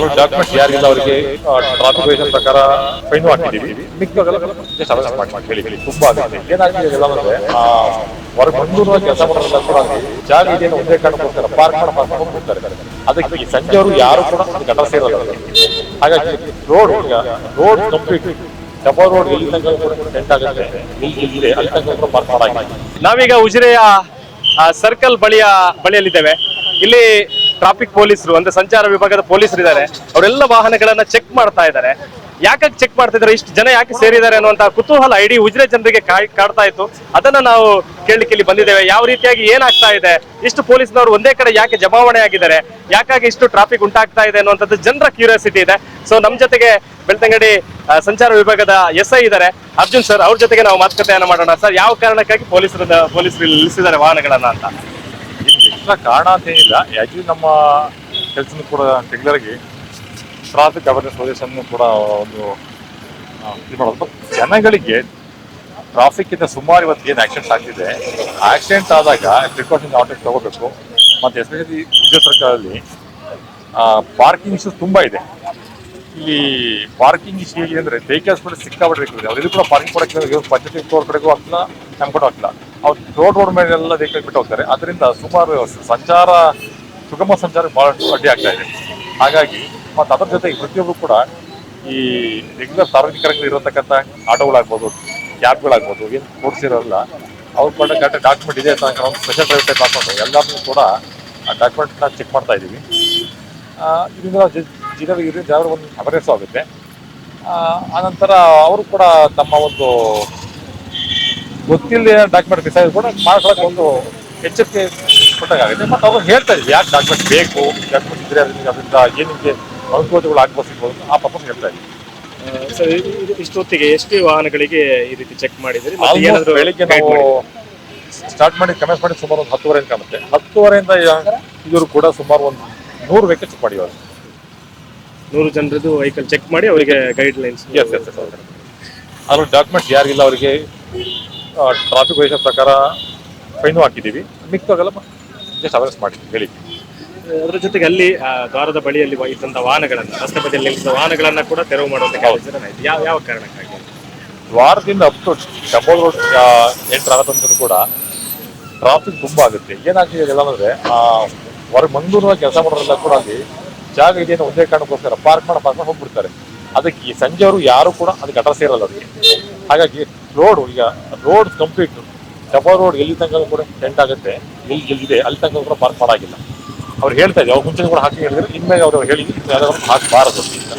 ಅದ್ರ ಡಾಕ್ಯುಮೆಂಟ್ ಯಾರಿಗಿಲ್ಲ ಅವರಿಗೆ ಟ್ರಾಫಿಕ್ ವೇಷನ್ ಪ್ರಕಾರ ಫೈನ್ ಹಾಕಿದ್ದೀವಿ ಮಿಕ್ಕಾಗೆಲ್ಲ just ಅರೆಸ್ಟ್ ಮಾಡಿ ಮಾಡಿ ಹೇಳಿ ತುಂಬಾ ಆಗಿದೆ ಏನಾಗಿದೆ ಎಲ್ಲ ಅಂದ್ರೆ ಹೊರಗೆ ಬಂದು ಕೆಲಸ ಮಾಡೋದ್ರೆಲ್ಲ ಕೂಡ ಜಾಗ ಇದೆಯೋ ಒಂದೇ ಕಾರಣಕ್ಕೋಸ್ಕರ ಪಾರ್ಕ್ ಮಾಡಿ ಪಾರ್ಕ್ ಹೋಗ್ತಾರೆ ಅದಕ್ಕೆ ಈ ಸಂಜೆವರು ಯಾರು ಕೂಡ ಗಟ ಸೇರಲ್ಲ ಹಾಗಾಗಿ ರೋಡ್ ಈಗ ರೋಡ್ ಕಂಪ್ಲೀಟ್ ಡಬಲ್ ರೋಡ್ ಎಲ್ಲಿ ತನಕ ಟೆಂಟ್ ಆಗುತ್ತೆ ಇಲ್ಲಿ ಇದೆ ಅಲ್ಲಿ ತನಕ ಕೂಡ ಪಾರ್ಕ್ ಮಾಡಾಗಿದೆ ನಾವೀಗ ಉಜಿರೆಯ ಸರ್ಕಲ್ ಬಳಿಯ ಬಳಿಯಲ್ಲಿದ್ದೇವೆ. ಇಲ್ಲಿ ಟ್ರಾಫಿಕ್ ಪೊಲೀಸರು, ಅಂದ್ರೆ ಸಂಚಾರ ವಿಭಾಗದ ಪೊಲೀಸರು ಇದ್ದಾರೆ ಅವರೆಲ್ಲ ವಾಹನಗಳನ್ನ ಚೆಕ್ ಮಾಡ್ತಾ ಇದ್ದಾರೆ. ಯಾಕೆ ಚೆಕ್ ಮಾಡ್ತಾ ಇದ್ದಾರೆ ಇಷ್ಟು ಜನ ಯಾಕೆ ಸೇರಿದ್ದಾರೆ ಅನ್ನುವಂತಹ ಕುತೂಹಲ ಐಡಿ ಉಜಿರೆ ಜನರಿಗೆ ಕಾಡ್ತಾ ಇತ್ತು. ಅದನ್ನ ನಾವು ಕೇಳಲಿಕ್ಕೆ ಇಲ್ಲಿ ಬಂದಿದ್ದೇವೆ. ಯಾವ ರೀತಿಯಾಗಿ ಏನಾಗ್ತಾ ಇದೆ? ಇಷ್ಟು ಪೊಲೀಸ್ನವರು ಒಂದೇ ಕಡೆ ಯಾಕೆ ಜಮಾವಣೆ ಆಗಿದ್ದಾರೆ? ಯಾಕಾಗಿ ಇಷ್ಟು ಟ್ರಾಫಿಕ್ ಉಂಟಾಗ್ತಾ ಇದೆ ಅನ್ನುವಂಥದ್ದು ಜನರ ಕ್ಯೂರಿಯಾಸಿಟಿ ಇದೆ. ಸೊ ನಮ್ಮ ಜೊತೆಗೆ ಬೆಳ್ತಂಗಡಿ ಸಂಚಾರ ವಿಭಾಗದ ಎಸ್ ಐ ಇದ್ದಾರೆ. ಅರ್ಜುನ್ ಸರ್, ಅವ್ರ ಜೊತೆಗೆ ನಾವು ಮಾತುಕತೆಯನ್ನು ಮಾಡೋಣ ಸರ್. ಯಾವ ಕಾರಣಕ್ಕಾಗಿ ಪೊಲೀಸರು ಪೊಲೀಸರು ನಿಲ್ಲಿಸಿದ್ದಾರೆ ವಾಹನಗಳನ್ನ ಅಂತ? ಎಕ್ಸ್ಟ್ರಾ ಕಾರಣ ಅಂತ ಏನಿಲ್ಲ. ಆಕ್ಚುಲಿ ನಮ್ಮ ಕೆಲಸ ಕೂಡ ರೆಗ್ಯುಲರ್ ಆಗಿ ಟ್ರಾಫಿಕ್ ಅವೇರ್ನೆಸ್ ಪ್ರದೇಶವನ್ನು ಕೂಡ ಒಂದು ಇದು ಮಾಡೋದು. ಜನಗಳಿಗೆ ಟ್ರಾಫಿಕ್ ಇಂದ ಸುಮಾರು ಇವತ್ತು ಏನು ಆಕ್ಸಿಡೆಂಟ್ ಆಗ್ತಿದೆ ಆಕ್ಸಿಡೆಂಟ್ ಆದಾಗ ಪ್ರಿಕಾಷನ್ ಆಟೋಸ್ ತಗೋಬೇಕು. ಮತ್ತೆ ಎಸ್ಪೆಷಲಿ ವಿಜಯ ಸರ್ಕಾರದಲ್ಲಿ ಪಾರ್ಕಿಂಗ್ ಇಶ್ಯೂಸ್ ತುಂಬಾ ಇದೆ. ಇಲ್ಲಿ ಪಾರ್ಕಿಂಗ್ ಇಶ್ಯೂ ಹೇಗೆ ಅಂದ್ರೆ ವೆಹಿಕಲ್ಸ್ ಕೂಡ ಸಿಕ್ಕಾಬಿಟ್ಟು ಬೇಕು ಅವ್ರಿಗೆ ಕೂಡ ಪಾರ್ಕಿಂಗ್ ಕೊಡಕ್ಕೆ ಪಂಚಾಯತಿ ಫ್ಲೋರ್ ಕಡೆಗೂ ಆಗ್ತಿಲ್ಲ ನಮ್ಗೆ ಕೂಡ ಆಗ್ತಿಲ್ಲ ಅವ್ರು ರೋಡ್ ರೋಡ್ ಮೇಲೆ ಎಲ್ಲ ವೆಹಿಕಲ್ ಬಿಟ್ಟು ಹೋಗ್ತಾರೆ. ಅದರಿಂದ ಸುಮಾರು ಸಂಚಾರ, ಸುಗಮ ಸಂಚಾರ ಬಹಳ ಅಡ್ಡಿ ಆಗ್ತಾ ಇದೆ. ಹಾಗಾಗಿ ಮತ್ತು ಅದರ ಜೊತೆ ಪ್ರತಿಯೊಬ್ಬರು ಕೂಡ ಈ ರೆಗ್ಯುಲರ್ ಸಾರ್ವಜನಿಕರಲ್ಲಿ ಇರತಕ್ಕಂಥ ಆಟೋಗಳಾಗ್ಬೋದು, ಕ್ಯಾಬ್ಗಳಾಗ್ಬೋದು, ಏನು ಕೊಡ್ಸಿರೋಲ್ಲ ಅವ್ರು ಕೂಡ ಕರೆಕ್ಟ್ ಡಾಕ್ಯುಮೆಂಟ್ ಇದೆ ಅಂತ ಒಂದು ಸ್ಪೆಷಲ್ ಡ್ರೈವ್ ಟೈಪ್ ಹಾಕೊಂಡು ಎಲ್ಲರನ್ನೂ ಕೂಡ ಆ ಡಾಕ್ಯುಮೆಂಟ್ನ ಚೆಕ್ ಮಾಡ್ತಾ ಇದ್ದೀವಿ ಇದರಿಂದ ಜನರಿಗೆ ಜನರ ಒಂದು ಅವೇರ್ನೆಸ್ ಆಗುತ್ತೆ. ಆ, ಆನಂತರ ಅವರು ಕೂಡ ತಮ್ಮ ಒಂದು ಗೊತ್ತಿಲ್ಲದೆ ಡಾಕ್ಯುಮೆಂಟ್ ಮಿಸ್ ಕೂಡ ಮಾಡ್ಕೊಳಕ್ಕೆ ಒಂದು ಎಚ್ಚರಿಕೆ ಕೊಟ್ಟಾಗುತ್ತೆ ಮತ್ತು ಅವರು ಹೇಳ್ತಾ ಇದ್ವಿ ಯಾಕೆ ಡಾಕ್ಯುಮೆಂಟ್ ಬೇಕು ಡಾಕ್ಯುಮೆಂಟ್ ಇದ್ರೆ ಅದರಿಂದ ಅದರಿಂದ ನಿಮಗೆ ಅನುಕೂಲತೆಗಳು ಆಗ್ಬೋದು ಆ ಪಾಪ ಹೇಳ್ತಾ ಇದ್ವಿ ಸರ್ ಇಷ್ಟೊತ್ತಿಗೆ ಎಷ್ಟು ವಾಹನಗಳಿಗೆ ಈ ರೀತಿ ಚೆಕ್ ಮಾಡಿದ್ರಿ ಬೆಳಿಗ್ಗೆ ನಾವು ಸ್ಟಾರ್ಟ್ ಮಾಡಿ ಕಮೆಂಟ್ ಮಾಡಿ ಸುಮಾರು ಒಂದು ಹತ್ತುವರೆಯಿಂದ ಕಾಣುತ್ತೆ. ಹತ್ತುವರೆಯಿಂದ ಇವರು ಕೂಡ ಸುಮಾರು ಒಂದು ನೂರು ವೆಹಿಕಲ್ ಚೆಕ್ ಮಾಡಿದ್ದಾರೆ. ನೂರು ಜನರದ್ದು ವೆಹಿಕಲ್ ಚೆಕ್ ಮಾಡಿ ಅವರಿಗೆ guidelines yes yes yes ಅದ್ರ ಡಾಕ್ಯುಮೆಂಟ್ಸ್ ಯಾರಿಗಿಲ್ಲ ಅವರಿಗೆ ಟ್ರಾಫಿಕ್ ವೇಷನ್ ಪ್ರಕಾರ ಫೈನ್ ಹಾಕಿದ್ದೀವಿ. ಮಿಕ್ಕಾಗೆಲ್ಲ ಜಸ್ಟ್ ಅವೇರ್ನೆಸ್ ಮಾಡಿ ಹೇಳಿ. ಅದರ ಜೊತೆಗೆ ಅಲ್ಲಿ ದ್ವಾರದ ಬಳಿಯಲ್ಲಿ ಇದ್ದಂಥ ವಾಹನಗಳನ್ನು ರಸ್ತೆ ಬದಿಯಲ್ಲಿ ನಿಲ್ಲಿಸಿದ ವಾಹನಗಳನ್ನು ಕೂಡ ತೆರವು ಆಯ್ತು ಯಾವ ಯಾವ ಕಾರಣಕ್ಕಾಗಿ? ದ್ವಾರದಿಂದ up to double road enter ಆಗತ್ತಂದ್ರೂ ಕೂಡ ಟ್ರಾಫಿಕ್ ತುಂಬ ಆಗುತ್ತೆ. ಏನಾಗ್ತಿದೆ ಎಲ್ಲ ಅಂದರೆ ಹೊರಗೆ ಮಂಗಳೂರು ಕೆಲಸ ಮಾಡೋರೆಲ್ಲ ಕೂಡ ಅಲ್ಲಿ ಜಾಗ ಇದೆಯೋ ಒಂದೇ ಕಾರಣಕ್ಕೋಸ್ಕರ ಪಾರ್ಕ್ ಮಾಡೋ ಪಾರ್ಕ್ ಮಾಡಿ ಹೋಗ್ಬಿಡ್ತಾರೆ. ಅದಕ್ಕೆ ಈ ಸಂಜೆವರು ಯಾರು ಕೂಡ ಅದಕ್ಕೆ ಅಡ್ರೆಸ್ ಸೇರಲ್ಲ ಅದಕ್ಕೆ ಹಾಗಾಗಿ ರೋಡ್ ಈಗ ರೋಡ್ ಕಂಪ್ಲೀಟ್ ಡಬಲ್ ರೋಡ್ ಎಲ್ಲಿ ತನಕ ಕೂಡ ಟೆಂಟ್ ಆಗುತ್ತೆ. ಎಲ್ಲಿ ಎಲ್ಲಿದೆ ಅಲ್ಲಿ ತನಕ ಕೂಡ ಪಾರ್ಕ್ ಮಾಡಾಗಿಲ್ಲ. ಅವ್ರು ಹೇಳ್ತಾ ಇದ್ದಾರೆ. ಅವ್ರು ಮುಂಚೆ ಕೂಡ ಹಾಕಿ ಹೇಳಿದ್ರೆ. ಇನ್ಮೇಲೆ ಅವರು ಹೇಳಿ ಅವ್ರು ಹಾಕಬಾರದು ಅಂತ.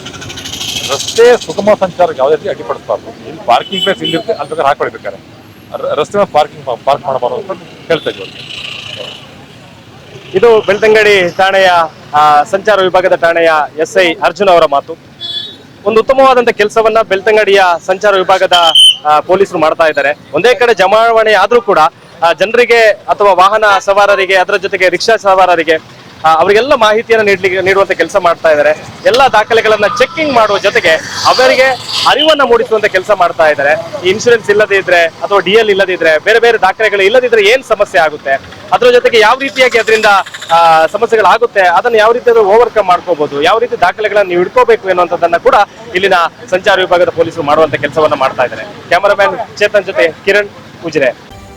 ರಸ್ತೆ ಸುಗಮ ಸಂಚಾರಕ್ಕೆ ಯಾವುದೇ ರೀತಿ ಅಡ್ಡಿಪಡಿಸಬಾರ್ದು. ಇಲ್ಲಿ ಪಾರ್ಕಿಂಗ್ ಪ್ಲೇಸ್ ಇಲ್ಲಿರುತ್ತೆ, ಅಲ್ಲಿ ಬೇಕಾದ್ರೆ ಹಾಕೊಳ್ಬೇಕಾರೆ ರಸ್ತೆ ಪಾರ್ಕಿಂಗ್ ಪಾರ್ಕ್ ಮಾಡಬಾರ್ದು ಅಂತ ಹೇಳ್ತಾ ಇದ್ದೀವಿ ಇದು ಬೆಳ್ತಂಗಡಿ ಠಾಣೆಯ ಸಂಚಾರ ವಿಭಾಗದ ಠಾಣೆಯ ಎಸ್ ಐ ಅರ್ಜುನ್ ಅವರ ಮಾತು. ಒಂದು ಉತ್ತಮವಾದಂತ ಕೆಲಸವನ್ನ ಬೆಳ್ತಂಗಡಿಯ ಸಂಚಾರ ವಿಭಾಗದ ಪೊಲೀಸರು ಮಾಡ್ತಾ ಇದ್ದಾರೆ. ಒಂದೇ ಕಡೆ ಜಮಾವಣೆ ಆದ್ರೂ ಕೂಡ ಜನರಿಗೆ ಅಥವಾ ವಾಹನ ಸವಾರರಿಗೆ, ಅದರ ಜೊತೆಗೆ ರಿಕ್ಷಾ ಸವಾರರಿಗೆ ಅವರಿಗೆಲ್ಲ ಮಾಹಿತಿಯನ್ನು ನೀಡ್ಲಿಕ್ಕೆ ನೀಡುವಂತ ಕೆಲಸ ಮಾಡ್ತಾ ಇದ್ದಾರೆ. ಎಲ್ಲ ದಾಖಲೆಗಳನ್ನ ಚೆಕ್ಕಿಂಗ್ ಮಾಡುವ ಜೊತೆಗೆ ಅವರಿಗೆ ಅರಿವನ್ನ ಮೂಡಿಸುವಂತ ಕೆಲಸ ಮಾಡ್ತಾ ಇದ್ದಾರೆ. ಇನ್ಶೂರೆನ್ಸ್ ಇಲ್ಲದೇ ಇದ್ರೆ ಅಥವಾ ಡಿ ಎಲ್ ಇಲ್ಲದಿದ್ರೆ ಬೇರೆ ಬೇರೆ ದಾಖಲೆಗಳು ಇಲ್ಲದಿದ್ರೆ ಏನ್ ಸಮಸ್ಯೆ ಆಗುತ್ತೆ? ಅದರ ಜೊತೆಗೆ ಯಾವ ರೀತಿಯಾಗಿ ಅದರಿಂದ ಸಮಸ್ಯೆಗಳಾಗುತ್ತೆ? ಅದನ್ನ ಯಾವ ರೀತಿ ಓವರ್ಕಮ್ ಮಾಡ್ಕೋಬಹುದು ಯಾವ ರೀತಿ ದಾಖಲೆಗಳನ್ನ ನೀವು ಇಟ್ಕೋಬೇಕು ಎನ್ನುವಂಥದ್ದನ್ನ ಕೂಡ ಇಲ್ಲಿನ ಸಂಚಾರ ವಿಭಾಗದ ಪೊಲೀಸರು ಮಾಡುವಂತ ಕೆಲಸವನ್ನ ಮಾಡ್ತಾ ಇದ್ದಾರೆ. ಕ್ಯಾಮರಾಮ್ಯಾನ್ ಚೇತನ್ ಜೊತೆ ಕಿರಣ್ ಉಜಿರೆ.